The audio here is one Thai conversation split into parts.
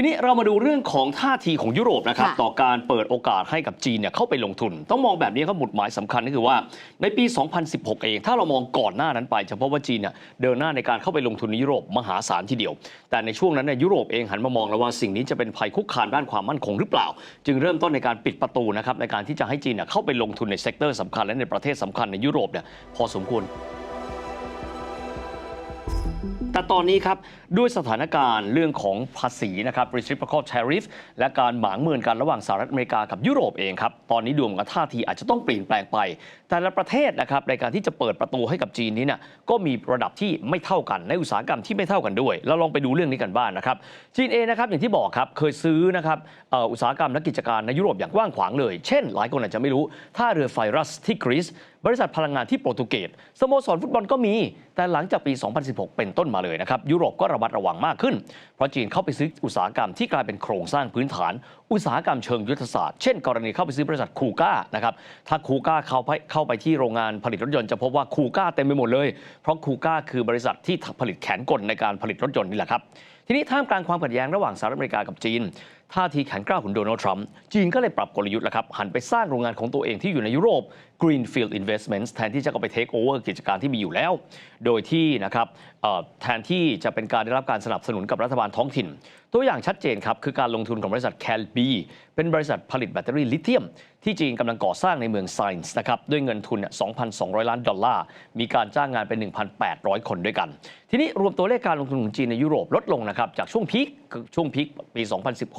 ทีนี้เรามาดูเรื่องของท่าทีของยุโรปนะครับค่ะต่อการเปิดโอกาสให้กับจีนเนี่ยเข้าไปลงทุน ต้องมองแบบนี้ครับหมุดหมายสำคัญก็คือว่าในปี 2016 เอง ถ้าเรามองก่อนหน้านั้นไปจะพบว่าจีนเนี่ยเดินหน้าในการเข้าไปลงทุนในยุโรปมหาศาลทีเดียว แต่ในช่วงนั้นเนี่ยยุโรปเองหันมามองแล้วว่าสิ่งนี้จะเป็นภัยคุกคามด้านความมั่นคงหรือเปล่า จึงเริ่มต้นในการปิดประตูนะครับในการที่จะให้จีนเนี่ยเข้าไปลงทุนในเซกเตอร์สำคัญและในประเทศสำคัญในยุโรปเนี่ยพอสมควร แต่ตอนนี้ครับ ด้วยสถานการณ์เรื่องของภาษีนะครับ reciprocal tariff และการหมางเมือนกันระหว่างสหรัฐอเมริกากับยุโรปเองครับ ตอนนี้ดูเหมือนกับท่าทีอาจจะต้องเปลี่ยนแปลงไป แต่ละประเทศนะครับในการที่จะเปิดประตูให้กับจีนนี้เนี่ยก็มีระดับที่ไม่เท่ากันในอุตสาหกรรมที่ไม่เท่ากันด้วย เราลองไปดูเรื่องนี้กันบ้างนะครับจีนเองนะครับอย่างที่บอกครับเคยซื้อนะครับอุตสาหกรรมและกิจการในยุโรปอย่างกว้างขวางเลย เช่น หลายคนอาจจะไม่รู้ท่าเรือไฟรัสที่กรีซบริษัทพลังงานที่โปรตุเกสสโมสรฟุตบอลก็มี แต่หลังจากปี 2016 เป็นต้นมาเลยนะครับยุโรปก็ระมัดระวังมากขึ้น เพราะจีนเข้าไปซื้ออุตสาหกรรมที่กลายเป็นโครงสร้างพื้นฐาน อุตสาหกรรมเชิงยุทธศาสตร์เช่นกรณีเข้าไปซื้อบริษัทคูก้านะครับถ้าคูก้าเข้าไปเข้าไปที่โรงงานผลิตรถยนต์จะพบว่าคูก้าเต็มไปหมดเลย เพราะคูก้าคือบริษัทที่ผลิตแขนกลในการผลิตรถยนต์นี่แหละครับทีนี้ท่ามกลางความขัดแย้งระหว่างสหรัฐอเมริกากับจีน ท่าทีแข็งกร้าวของโดนัลด์ทรัมป์จีนก็เลยปรับกลยุทธ์แล้วครับ หันไปสร้างโรงงานของตัวเองที่อยู่ในยุโรป Greenfield Investments แทนที่จะเข้าไป take over กิจการที่มีอยู่แล้ว โดยที่นะครับแทนที่จะเป็นการได้รับการสนับสนุนกับรัฐบาลท้องถิ่น ตัวอย่างชัดเจนครับ คือการลงทุนของบริษัท c a l b เป็นบริษัทผลิตแบตเตอรี่ลิเธียม ที่จีนกำลังก่อสร้างในเมืองไซน์นะครับ ด้วยเงินทุน 2,200 ล้านดอลลาร์ มีการจ้างงานเป็น 1,800 คนด้วยกัน ทีนี้รวมตัวเลขการลงทุนของจีนในยุโรปลดลงนะครับจากช่วงพีคช่วงพีคปี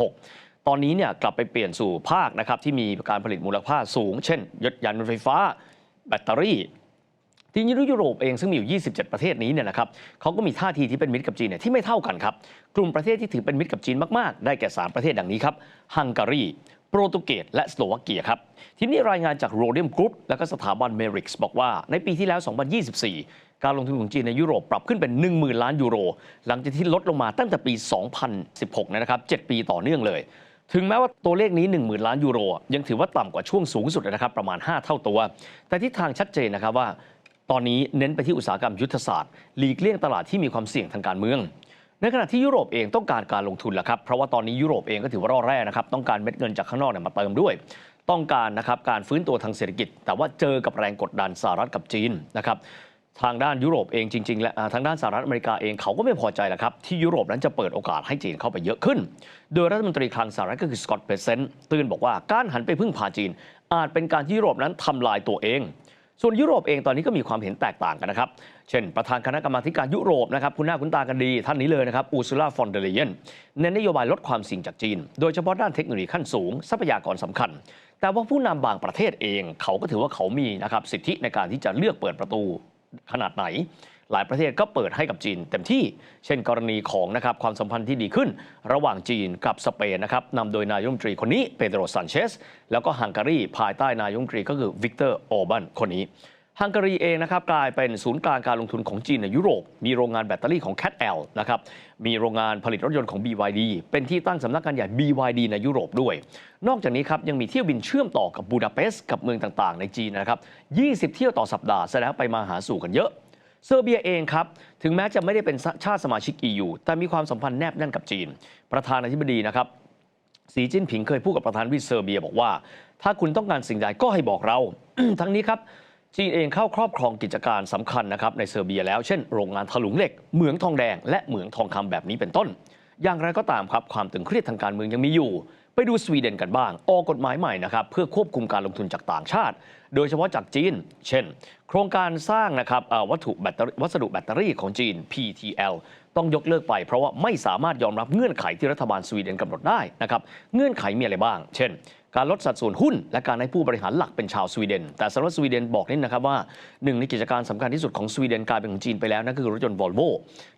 2016ตอนนี้เนี่ยกลับไปเปลี่ยนสู่ภาคนะครับที่มีการผลิตมูลค่าสูง เช่นยานยานยนต์ไฟฟ้า แบตเตอรี่ ทีนี้ยุโรปเองซึ่งมีอยู่ 27 ประเทศนี้เนี่ยนะครับเขาก็มีท่าทีที่เป็นมิตรกับจีนเนี่ยที่ไม่เท่ากันครับ กลุ่มประเทศที่ถือเป็นมิตรกับจีนมาก ๆ ได้แก่ 3 ประเทศดังนี้ครับ ฮังการี โปรตุเกส และสโลวาเกียครับ ทีนี้รายงานจากโรเดียมกรุ๊ปและก็สถาบันเมริกส์บอกว่าในปีที่แล้ว 2024 การลงทุนของจีนในยุโรปปรับขึ้นเป็น 10,000 ล้านยูโร หลังจากที่ลดลงมาตั้งแต่ปี 2016 นะครับ 7 ปีต่อเนื่องเลย ถึงแม้ว่าตัวเลขนี้ 10,000 ล้านยูโร ยังถือว่าต่ำกว่าช่วงสูงสุดนะครับประมาณ 5 เท่าตัว แต่ทิศทางชัดเจนนะครับว่า ตอนนี้เน้นไปที่อุตสาหกรรมยุทธศาสตร์หลีกเลี่ยงตลาดที่มีความเสี่ยงทางการเมือง ในขณะที่ยุโรปเองต้องการการลงทุนแหละครับเพราะว่าตอนนี้ยุโรปเองก็ถือว่ารอดแร่นะครับต้องการเม็ดเงินจากข้างนอกเนี่ยมาเติมด้วยต้องการนะครับการฟื้นตัวทางเศรษฐกิจ แต่ว่าเจอกับแรงกดดันสหรัฐกับจีนนะครับทางด้านยุโรปเองจริงๆและทางด้านสหรัฐอเมริกาเองเขาก็ไม่พอใจแหละครับที่ยุโรปนั้นจะเปิดโอกาสให้จีนเข้าไปเยอะขึ้น โดยรัฐมนตรีคลังสหรัฐก็คือสกอตต์เพรสเซนต์เตือนบอกว่าการหันไปพึ่งพาจีน อาจเป็นการที่ยุโรปนั้นทำลายตัวเอง ส่วนยุโรปเองตอนนี้ก็มีความเห็นแตกต่างกันนะครับ เช่น ประธานคณะกรรมาการยุโรปนะครับคุณหน้าคุณตากันดี ท่านนี้เลยนะครับอูซูล่าฟอนเดเลเยนเน้นนโยบายลดความเสี่ยงจากจีน โดยเฉพาะด้านเทคโนโลยีขั้นสูง ทรัพยากรสำคัญ แต่ว่าผู้นำบางประเทศเอง เขาก็ถือว่าเขามีนะครับสิทธิในการที่จะเลือกเปิดประตูขนาดไหน หลายประเทศก็เปิดให้กับจีนเต็มที่เช่นกรณีของนะครับความสัมพันธ์ที่ดีขึ้น ระหว่างจีนกับสเปนนะครับนำโดยนายกรัฐมตรีคนนี้เปโดรซันเชสแล้วก็ฮังการีภายใต้นายกรัฐมตรีก็คือวิกเตอร์โอบันคนนี้ฮังการีเองนะครับกลายเป็นศูนย์กลางการลงทุนของจีนในยุโรป มีโรงงานแบตเตอรี่ของ Cat L นะครับ มีโรงงานผลิตรถยนต์ของ BYD เป็นที่ตั้งสำนักงานใหญ่ BYD ในยุโรปด้วย นอกจากนี้ครับยังมีเที่ยวบินเชื่อมต่อกับบูดาเปสต์กับเมืองต่างๆ ในจีนนะครับ 20 เที่ยวต่อสัปดาห์แสดงไปมาหาสู่กันเยอะ เซอร์เบียเองครับ ถึงแม้จะไม่ได้เป็นชาติสมาชิก EU แต่มีความสัมพันธ์แนบแน่นกับจีน ประธานาธิบดีนะครับสีจิ้นผิงเคยพูดกับประธานวิเซอร์เบียบอกว่า ถ้าคุณต้องการสิ่งใดก็ให้บอกเรา ทั้งนี้ครับจีนเองเข้าครอบครองกิจการสำคัญนะครับในเซอร์เบียแล้วเช่นโรงงานถลุงเหล็กเหมืองทองแดง และเหมืองทองคำแบบนี้เป็นต้น อย่างไรก็ตามครับความตึงเครียดทางการเมืองยังมีอยู่ ไปดูสวีเดนกันบ้าง ออกกฎหมายใหม่นะครับเพื่อควบคุมการลงทุนจากต่างชาติ โดยเฉพาะจากจีน เช่น โครงการสร้างนะครับวัตถุแบตเตอร์วัสดุแบตเตอรี่ของจีน PTL ต้องยกเลิกไป เพราะว่าไม่สามารถยอมรับเงื่อนไขที่รัฐบาลสวีเดนกำหนดได้นะครับเงื่อนไขมีอะไรบ้าง เช่น การลดสัดส่วนหุ้น และการให้ผู้บริหารหลักเป็นชาวสวีเดน แต่สำหรับสวีเดนบอกนิดนะครับว่าหนึ่งในกิจการสำคัญที่สุดของสวีเดนกลายเป็นของจีนไปแล้วนั่นคือรถยนต์วอลโว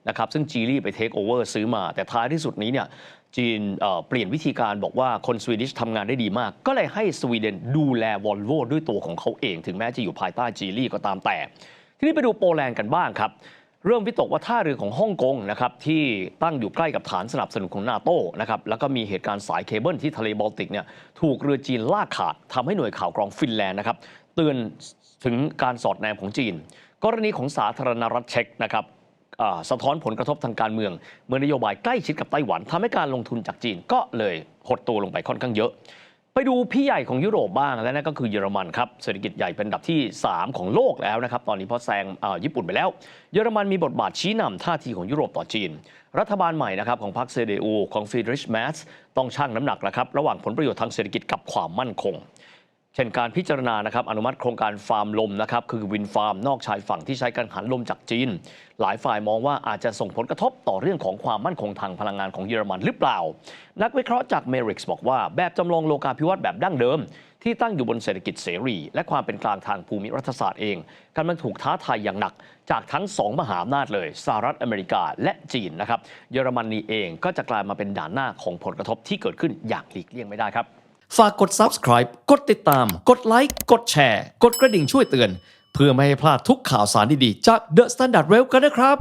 นะครับซึ่งจีลี่ไปเทคโอเวอร์ซื้อมา แต่ท้ายที่สุดนี้เนี่ยจีนเเปลี่ยนวิธีการบอกว่าคนสวีดิชทำงานได้ดีมาก ก็เลยให้สวีเดนดูแลวอลโวด้วยตัวของเขาเอง ถึงแม้จะอยู่ภายใต้จีลี่ก็ตามแต่ ทีนี้ไปดูโปแลนด์กันบ้างครับ เริ่มวิตกว่าท่าเรือของฮ่องกงนะครับที่ตั้งอยู่ใกล้กับฐานสนับสนุนของนาโต้นะครับแล้วก็มีเหตุการณ์สายเคเบิลที่ทะเลบอลติกเนี่ยถูกเรือจีนลากขาดทำให้หน่วยข่าวกรองฟินแลนด์นะครับเตือนถึงการสอดแนมของจีน กรณีของสาธารณรัฐเช็กนะครับสะท้อนผลกระทบทางการเมือง เมื่อนโยบายใกล้ชิดกับไต้หวันทำให้การลงทุนจากจีนก็เลยหดตัวลงไปค่อนข้างเยอะ ไปดูพี่ใหญ่ของยุโรปบ้างและนั่นก็คือเยอรมันครับเศรษฐกิจใหญ่เป็นอันดับที่ 3 ของโลกแล้วนะครับ ตอนนี้พอแซงอ่าญี่ปุ่นไปแล้ว เยอรมันมีบทบาทชี้นำท่าทีของยุโรปต่อจีน รัฐบาลใหม่นะครับของพรรคเซเดอูของฟีดริชแมสต้องชั่งน้ำหนักแล้วครับระหว่างผลประโยชน์ทางเศรษฐกิจกับความมั่นคง เช่นการพิจารณานะครับอนุมัติโครงการฟาร์มลมนะครับคือวินฟาร์มนอกชายฝั่งที่ใช้กังหันลมจากจีน หลายฝ่ายมองว่าอาจจะส่งผลกระทบต่อเรื่องของความมั่นคงทางพลังงานของเยอรมันหรือเปล่า นักวิเคราะห์จากเมริกส์บอกว่าแบบจำลองโลกาภิวัตน์แบบดั้งเดิม ที่ตั้งอยู่บนเศรษฐกิจเสรี และความเป็นกลางทางภูมิรัฐศาสตร์เองกำลังถูกท้าทายอย่างหนัก จากทั้งสองมหาอำนาจเลยสหรัฐอเมริกาและจีนนะครับเยอรมนีเองก็จะกลายมาเป็นด่านหน้าของผลกระทบที่เกิดขึ้นอย่างหลีกเลี่ยงไม่ได้ครับ ฝากกด subscribe กดติดตาม กดไลค์ กดแชร์ กดกระดิ่งช่วยเตือน เพื่อไม่ให้พลาดทุกข่าวสารดีๆ จาก The Standard Rail กันนะครับ